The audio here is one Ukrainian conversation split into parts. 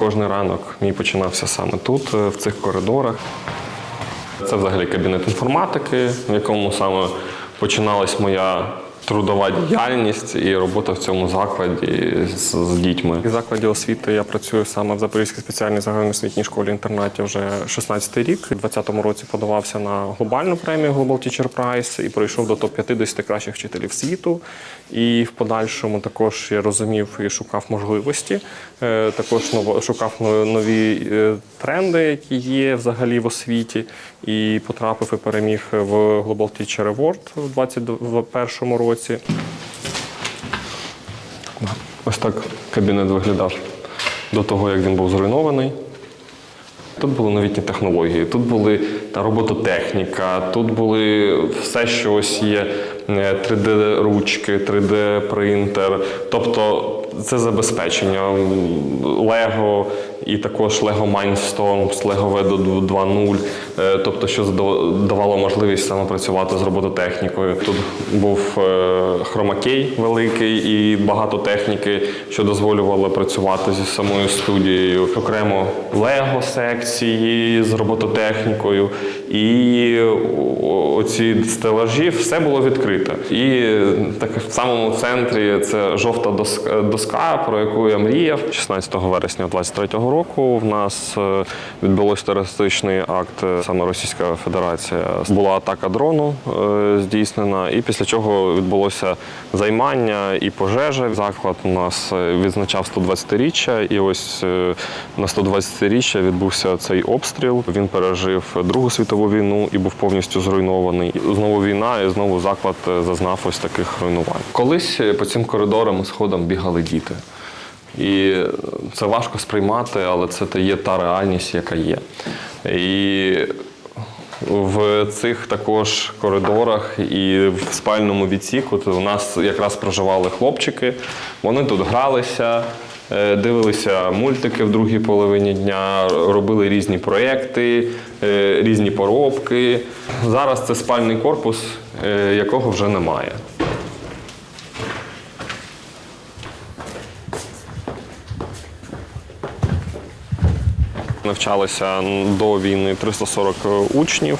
Кожний ранок мій починався саме тут, е, в цих коридорах. Це взагалі кабінет інформатики, в якому саме починалась моя трудова діяльність і робота в цьому закладі з, з дітьми. В закладі освіти я працюю саме в Запорізькій спеціальній загальноосвітній школі інтернаті вже 16-й рік. У 2020 році подавався на глобальну премію Global Teacher Prize і пройшов до топ-50 кращих вчителів світу. І в подальшому також я розумів і шукав можливості. Е, Також шукав нові е, тренди, які є взагалі в освіті, і потрапив і переміг в Global Teacher Award у 2021 році. Ось так кабінет виглядав до того, як він був зруйнований. Тут були новітні технології, тут були робототехніка, тут були все, що ось є 3D-ручки, 3D-принтер. Тобто це забезпечення Lego і також Lego Mindstorms, Lego V 2.0, е, тобто, що давало можливість саме працювати з робототехнікою. Тут був е, хромакей великий і багато техніки, що дозволювало працювати зі самою студією. Окремо Lego секції з робототехнікою, і оці стелажі все було відкрите. І так в самому центрі це жовта доска, доска, про яку я мріяв. 16 вересня 23-го року в нас е, відбулось терористичний акт. е, Саме Російська Федерація була атака дрону е, здійснена, і після чого відбулося займання і пожежа. Заклад у нас відзначав 120-річчя, і ось на 120-річчя відбувся цей обстріл. Він пережив Другу світову війну і був повністю зруйнований. Знову війна, і знову заклад зазнав ось таких руйнувань. Колись по цим коридорам і сходам бігали діти. І це важко сприймати, але це є та реальність, яка є. І в цих також коридорах і в спальному відсіку то у нас якраз проживали хлопчики. Вони тут гралися, е, дивилися мультики в другій половині дня, робили різні проєкти, е, різні поробки. Зараз це спальний корпус, е, якого вже немає. Навчалися до війни 340 учнів.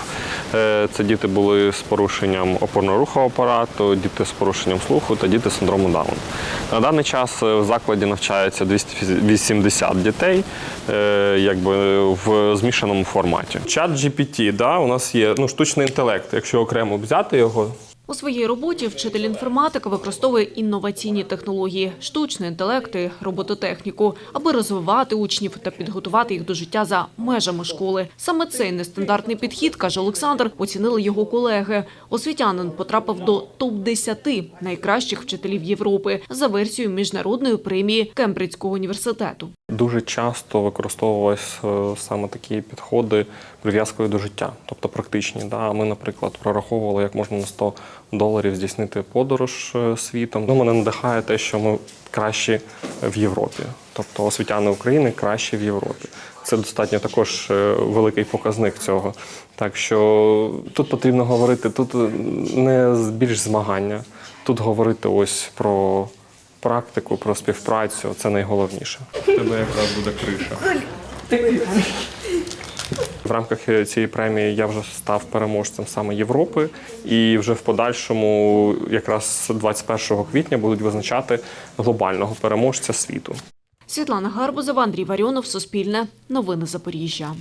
Е, Це діти були з порушенням опорно-рухового апарату, діти з порушенням слуху та діти з синдрому Дауна. На даний час е, в закладі навчається 280 дітей, е, якби в змішаному форматі. Чат GPT, да, у нас є ну, штучний інтелект. Якщо окремо взяти його, У своїй роботі вчитель інформатики використовує інноваційні технології, штучний інтелект і робототехніку, аби розвивати учнів та підготувати їх до життя за межами школи. Саме цей нестандартний підхід, каже Олександр, оцінили його колеги. Освітянин потрапив до топ-10 найкращих вчителів Європи за версією міжнародної премії Кембриджського університету. Дуже часто використовувалися е, саме такі підходи прив'язкою до життя, тобто практичні. Да? Ми, наприклад, прораховували, як можна на 100 доларів здійснити подорож е, світом. Ну, мене надихає те, що ми кращі в Європі, тобто освітяни України кращі в Європі. Це достатньо також е, великий показник цього. Так що тут потрібно говорити, тут е, не з- більш змагання, тут говорити ось про практику, про співпрацю це найголовніше. У тебе якраз буде криша. В рамках е, цієї премії я вже став переможцем саме Європи, і вже в подальшому, якраз 21 квітня, будуть визначати глобального переможця світу. Світлана Гарбузова, Андрій Варіонов, Суспільне, Новини Запоріжжя.